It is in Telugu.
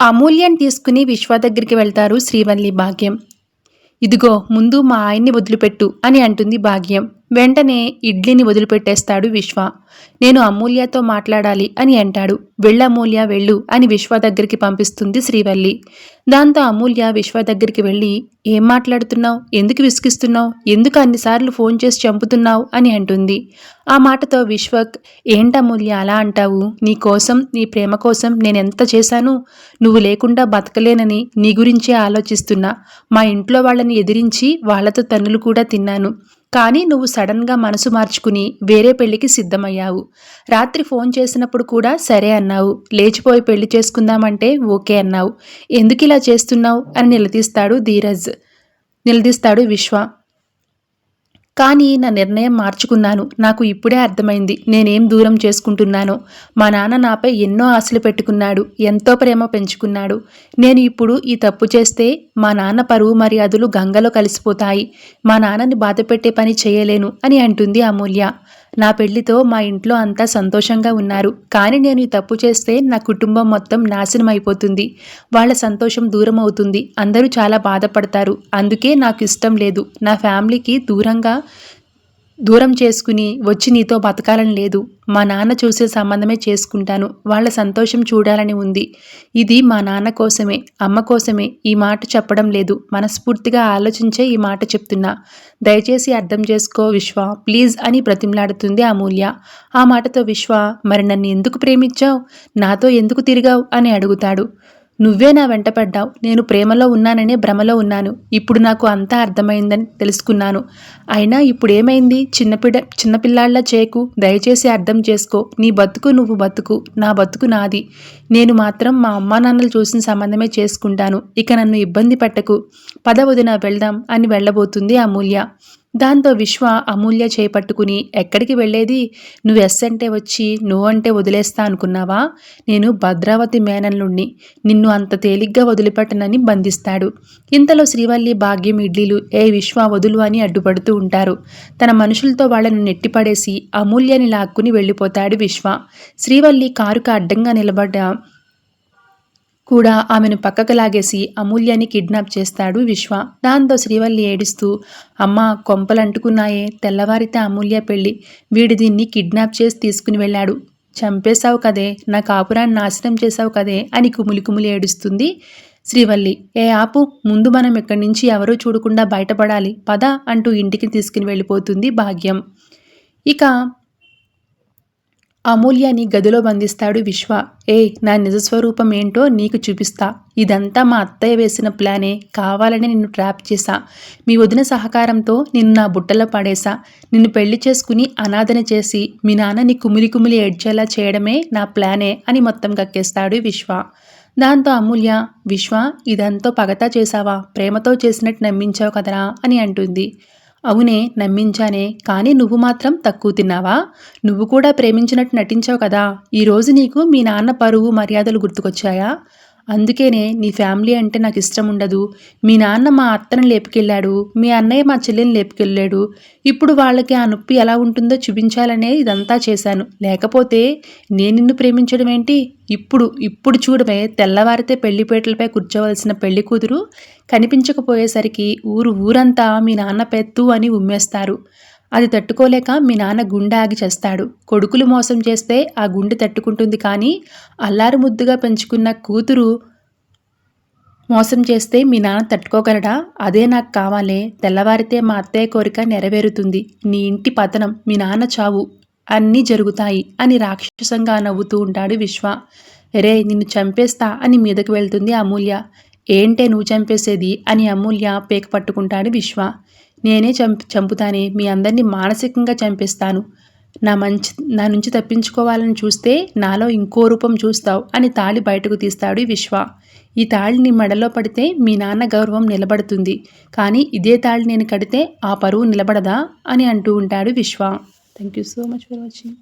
అమూల్యం తీసుకుని విశ్వ దగ్గరికి వెళ్తారు శ్రీవల్లి భాగ్యం. ఇదిగో ముందు మా ఆయన్ని వదిలిపెట్టు అని అంటుంది భాగ్యం. వెంటనే ఇడ్లీని వదిలిపెట్టేస్తాడు విశ్వ. నేను అమూల్యతో మాట్లాడాలి అని అంటాడు. వెళ్ళమూల్య వెళ్ళు అని విశ్వ దగ్గరికి పంపిస్తుంది శ్రీవల్లి. దాంతో అమూల్య విశ్వ దగ్గరికి వెళ్ళి ఏం మాట్లాడుతున్నావు? ఎందుకు విసిగిస్తున్నావు? ఎందుకు అన్నిసార్లు ఫోన్ చేసి చంపుతున్నావు? అని అంటుంది. ఆ మాటతో విశ్వక్ ఏంటమూల్య అలా అంటావు? నీ కోసం నీ ప్రేమ కోసం నేనెంత చేశాను? నువ్వు లేకుండా బతకలేనని నీ గురించే ఆలోచిస్తున్నా. మా ఇంట్లో వాళ్ళని ఎదిరించి వాళ్ళతో తన్నులు కూడా తిన్నాను. కానీ నువ్వు సడన్గా మనసు మార్చుకుని వేరే పెళ్ళికి సిద్ధమయ్యావు. రాత్రి ఫోన్ చేసినప్పుడు కూడా సరే అన్నావు. లేచిపోయి పెళ్ళి చేసుకుందామంటే ఓకే అన్నావు. ఎందుకు ఇలా చేస్తున్నావు? అని నిలదీస్తాడు ధీరజ్. నిలదీస్తాడు విశ్వ. కానీ నా నిర్ణయం మార్చుకున్నాను. నాకు ఇప్పుడే అర్థమైంది. నేనేం దూరం చేసుకుంటున్నానో. మా నాన్న నాపై ఎన్నో ఆశలు పెట్టుకున్నాడు. ఎంతో ప్రేమ పెంచుకున్నాడు. నేను ఇప్పుడు ఈ తప్పు చేస్తే మా నాన్న పరువు మర్యాదలు గంగలో కలిసిపోతాయి. మా నాన్నని బాధపెట్టే పని చేయలేను అని అంటుంది అమూల్య. నా పెళ్ళితో మా ఇంట్లో అంతా సంతోషంగా ఉన్నారు. కానీ నేను ఈ తప్పు చేస్తే నా కుటుంబం మొత్తం నాశనం అయిపోతుంది. వాళ్ళ సంతోషం దూరం అవుతుంది. అందరూ చాలా బాధపడతారు. అందుకే నాకు ఇష్టం లేదు. నా ఫ్యామిలీకి దూరంగా దూరం చేసుకుని వచ్చి నీతో బతకాలని లేదు. మా నాన్న చూసే సంబంధమే చేసుకుంటాను. వాళ్ళ సంతోషం చూడాలని ఉంది. ఇది మా నాన్న కోసమే అమ్మ కోసమే ఈ మాట చెప్పడం లేదు. మనస్ఫూర్తిగా ఆలోచించే ఈ మాట చెప్తున్నా. దయచేసి అర్థం చేసుకో విశ్వ. ప్లీజ్ అని బ్రతిమలాడుతుంది అమూల్య. ఆ మాటతో విశ్వ మరి నన్ను ఎందుకు ప్రేమించావు? నాతో ఎందుకు తిరిగావు? అని అడుగుతాడు. నువ్వే నా వెంట పడ్డావు. నేను ప్రేమలో ఉన్నాననే భ్రమలో ఉన్నాను. ఇప్పుడు నాకు అంతా అర్థమైందని తెలుసుకున్నాను. అయినా ఇప్పుడు ఏమైంది చిన్నపిడ చిన్నపిల్లాళ్ళ చేకు దయచేసి అర్థం చేసుకో. నీ బతుకు నువ్వు బతుకు. నా బతుకు నాది. నేను మాత్రం మా అమ్మా నాన్నలు చూసిన సంబంధమే చేసుకుంటాను. ఇక నన్ను ఇబ్బంది పెట్టకు. పద వదిన వెళ్దాం అని వెళ్ళబోతుంది అమూల్య. దాంతో విశ్వ అమూల్య చేపట్టుకుని ఎక్కడికి వెళ్ళేది? నువ్వు ఎస్ అంటే వచ్చి నువ్వు అంటే వదిలేస్తా అనుకున్నావా? నేను భద్రావతి మేనల్లుణ్ణి నిన్ను అంత తేలిగ్గా వదిలిపెట్టనని బంధిస్తాడు. ఇంతలో శ్రీవల్లి భాగ్యం ఇడ్లీలు ఏ విశ్వ వదులు అని అడ్డుపడుతూ ఉంటారు. తన మనుషులతో వాళ్ళను నెట్టిపడేసి అమూల్యని లాక్కుని వెళ్ళిపోతాడు విశ్వ. శ్రీవల్లి కారుకు అడ్డంగా నిలబడ్డ కూడా ఆమెను పక్కకు లాగేసి అమూల్యాన్ని కిడ్నాప్ చేస్తాడు విశ్వ. దాంతో శ్రీవల్లి ఏడుస్తూ అమ్మ కొంపలంటుకున్నాయే తెల్లవారితే అమూల్య పెళ్ళి. వీడి దీన్ని కిడ్నాప్ చేసి తీసుకుని వెళ్ళాడు. చంపేశావు కదే నా కాపురాన్ని నాశనం చేశావు కదే అని కుములి కుములి ఏడుస్తుంది శ్రీవల్లి. ఏ ఆపు ముందు మనం ఇక్కడి నుంచి ఎవరూ చూడకుండా బయటపడాలి. పద అంటూ ఇంటికి తీసుకుని వెళ్ళిపోతుంది భాగ్యం. ఇక అమూల్యని గదిలో బంధిస్తాడు విశ్వ. ఏ నా నిజస్వరూపం ఏంటో నీకు చూపిస్తా. ఇదంతా మా అత్తయ్య వేసిన ప్లానే. కావాలని నిన్ను ట్రాప్ చేశా. మీ వదిన సహకారంతో నిన్ను నా బుట్టలో పడేశా. నిన్ను పెళ్ళి చేసుకుని అనాథన చేసి మీ నాన్న నీ కుమిలి కుమిలి ఏడ్చేలా చేయడమే నా ప్లానే అని మొత్తం కక్కేస్తాడు విశ్వ. దాంతో అమూల్య విశ్వ ఇదంతా పగతా చేశావా? ప్రేమతో చేసినట్టు నమ్మించావు కదరా అని అంటుంది. అవునే నమ్మించానే కానీ నువ్వు మాత్రం తక్కువ తిన్నావా? నువ్వు కూడా ప్రేమించినట్టు నటించావు కదా. ఈరోజు నీకు మీ నాన్న పరువు మర్యాదలు గుర్తుకొచ్చాయా? అందుకేనే నీ ఫ్యామిలీ అంటే నాకు ఇష్టం ఉండదు. మీ నాన్న మా అత్తను లేపుకెళ్ళాడు. మీ అన్నయ్య మా చెల్లెని లేపుకెళ్ళాడు. ఇప్పుడు వాళ్ళకి ఆ నొప్పి ఎలా ఉంటుందో చూపించాలనే ఇదంతా చేశాను. లేకపోతే నేను నిన్ను ప్రేమించడం ఏంటి? ఇప్పుడు ఇప్పుడు చూడమే తెల్లవారితే పెళ్ళిపేటలపై కూర్చోవలసిన పెళ్ళి కూతురు కనిపించకపోయేసరికి ఊరు ఊరంతా మీ నాన్న పెత్తు అని ఉమ్మేస్తారు. అది తట్టుకోలేక మీ నాన్న గుండె ఆగి చేస్తాడు. కొడుకులు మోసం చేస్తే ఆ గుండె తట్టుకుంటుంది కానీ అల్లారు ముద్దుగా పెంచుకున్న కూతురు మోసం చేస్తే మీ నాన్న తట్టుకోగలడా? అదే నాకు కావాలే. తెల్లవారితే మా అత్తయ్య కోరిక నెరవేరుతుంది. నీ ఇంటి పతనం మీ నాన్న చావు అన్నీ జరుగుతాయి అని రాక్షసంగా నవ్వుతూ ఉంటాడు విశ్వ. రే నిన్ను చంపేస్తా అని మీదకు వెళ్తుంది అమూల్య. ఏంటే నువ్వు చంపేసేది? అని అమూల్య పేక పట్టుకుంటాడు విశ్వ. నేనే చంపి చంపుతానే మీ అందరినీ మానసికంగా చంపేస్తాను. నా మంచి నా నుంచి తప్పించుకోవాలని చూస్తే నాలో ఇంకో రూపం చూస్తావు అని తాళి బయటకు తీస్తాడు విశ్వ. ఈ తాళి నీ మెడలో పడితే మీ నాన్న గౌరవం నిలబడుతుంది. కానీ ఇదే తాళి నేను కడితే ఆ పరువు నిలబడదా అని అంటూ ఉంటాడు Vishwa. Thank you so much for watching